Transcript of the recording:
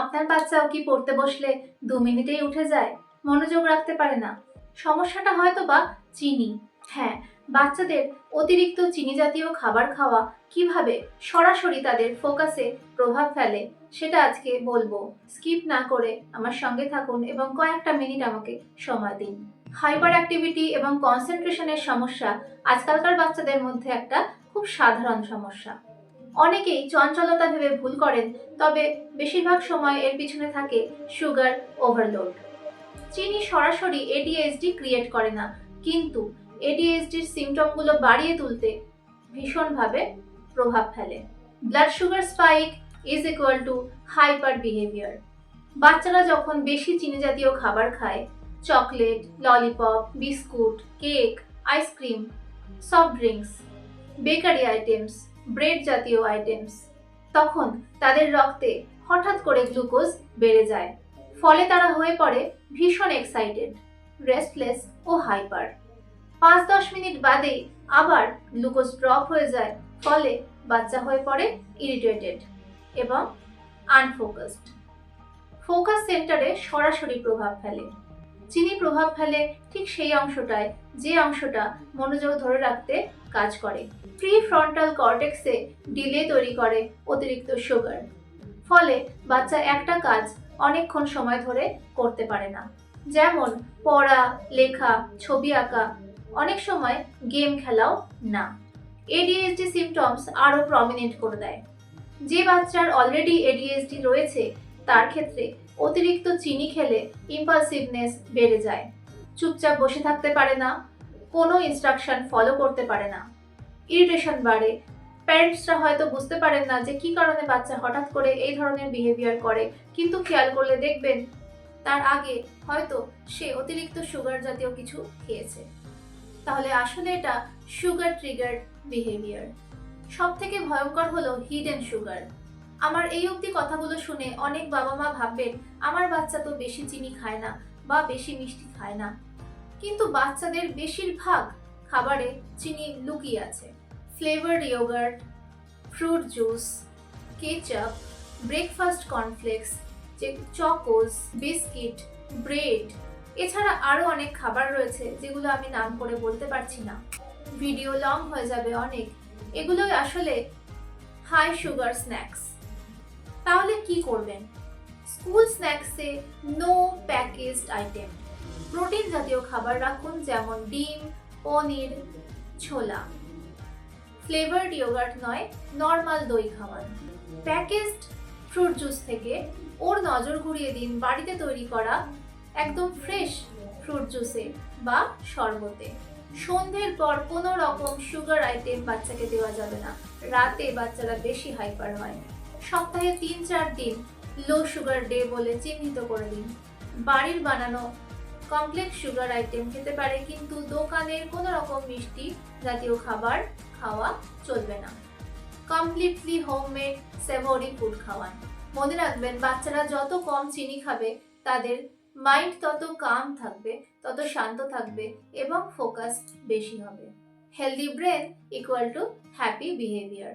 আপনার বাচ্চাও কি পড়তে বসলে দু মিনিটেই উঠে যায়? মনোযোগ রাখতে পারে না। সমস্যাটা হয়তো বা চিনি। হ্যাঁ বাচ্চাদের অতিরিক্ত চিনি জাতীয় খাবার খাওয়া কীভাবে সরাসরি তাদের ফোকাসে প্রভাব ফেলে, সেটা আজকে বলব। স্কিপ না করে আমার সঙ্গে থাকুন এবং কয়েকটা মিনিট আমাকে সময় দিন। হাইপার অ্যাক্টিভিটি এবং কনসেন্ট্রেশনের সমস্যা আজকালকার বাচ্চাদের মধ্যে একটা খুব সাধারণ সমস্যা। অনেকেই চঞ্চলতা ভেবে ভুল করেন, তবে বেশিরভাগ সময় এর পিছনে থাকে সুগার, ওভারলোড। চিনি সরাসরি এডিএসডি ক্রিয়েট করে না, কিন্তু এডিএসডির সিমটমগুলো বাড়িয়ে তুলতে ভীষণভাবে প্রভাব ফেলে। Blood sugar spike is equal to hyper behaviour বাচ্চারা যখন বেশি চিনি জাতীয় খাবার খায়, chocolate lollipop biscuit cake ice cream soft drinks bakery items bread জাতীয় আইটেমস তখন তাদের রক্তে হঠাৎ করে গ্লুকোজ বেড়ে যায়। ফলে তারা হয়ে পড়ে ভীষণ এক্সাইটেড রেস্টলেস ও হাইপার পাঁচ দশ মিনিট বাদেই আবার গ্লুকোজ ড্রপ হয়ে যায়, ফলে বাচ্চা হয়ে পড়ে ইরিটেটেড এবং আনফোকাসড ফোকাস সেন্টারে সরাসরি প্রভাব ফেলে। চিনি প্রভাব ফেলে ঠিক সেই অংশটায়, যে অংশটা মনোযোগ ধরে রাখতে কাজ করে। প্রি ফ্রন্টাল কর্টেক্সে ডিলে তৈরি করে অতিরিক্ত সুগার। ফলে বাচ্চা একটা কাজ অনেকক্ষণ সময় ধরে করতে পারে না। যেমন পড়া, লেখা, ছবি আঁকা, অনেক সময় গেম খেলাও না। এডিএসডি সিমটমস আরও প্রমিনেন্ট করে দেয়। যে বাচ্চার অলরেডি এডিএসডি রয়েছে, তার ক্ষেত্রে অতিরিক্ত চিনি খেলে ইম্পালসিভনেস বেড়ে যায়। চুপচাপ বসে থাকতে পারে না, কোনো ইনস্ট্রাকশন ফলো করতে পারে না। ইরিটেশন বাড়ে। প্যারেন্টসরা হয়তো বুঝতে পারেন না যে কি কারণে বাচ্চা হঠাৎ করে এই ধরনের বিহেভিয়ার করে, কিন্তু খেয়াল করলে দেখবেন তার আগে হয়তো সে অতিরিক্ত সুগার জাতীয় কিছু খেয়েছে। তাহলে আসলে এটা সুগার ট্রিগার্ড বিহেভিয়ার সব থেকে ভয়ঙ্কর হলো হিডেন সুগার আমার এই অবধি কথাগুলো শুনে অনেক বাবা মা ভাববেন, আমার বাচ্চা তো বেশি চিনি খায় না বা বেশি মিষ্টি খায় না। কিন্তু বাচ্চাদের বেশিরভাগ খাবারে চিনি লুকিয়ে আছে। Flavour yoghurt fruit juice ketchup breakfast cornflakes যে চকোস বিস্কিট ব্রেড এছাড়া আরও অনেক খাবার রয়েছে যেগুলো আমি নাম করে বলতে পারছি না। ভিডিও লং হয়ে যাবে অনেক। এগুলোই আসলে হাই সুগার স্ন্যাক্স তাহলে কি করবেন? স্কুল স্ন্যাক্সে নো প্যাকেজড আইটেম প্রোটিন জাতীয় খাবার রাখুন, যেমন ডিম, পনির, ছোলা। ফ্লেভার্ড ইয়োগার্ট নয়, নর্মাল দই খাওয়ান। প্যাকেজড ফ্রুট জুস থেকে ওর নজর ঘুরিয়ে দিন বাড়িতে তৈরি করা একদম ফ্রেশ ফ্রুট জুসে বা শরবতে। সন্ধ্যের পর কোনো রকম সুগার আইটেম বাচ্চাকে দেওয়া যাবে না। রাতে বাচ্চারা বেশি হাইপার হয়। সপ্তাহে তিন, চার দিন লো সুগার ডে বলে চিহ্নিত করে দিন। বাড়ির বানানো কমপ্লেক্স সুগার আইটেম খেতে পারে, কিন্তু দোকানের কোনো রকম মিষ্টি জাতীয় খাবার খাওয়া চলবে না। কমপ্লিটলি হোমমেড সেভরি ফুড খাওয়ান। মনে রাখবেন, বাচ্চারা যত কম চিনি খাবে, তাদের মাইন্ড তত কাম থাকবে, তত শান্ত থাকবে এবং ফোকাস বেশি হবে। Healthy brain equal to happy behaviour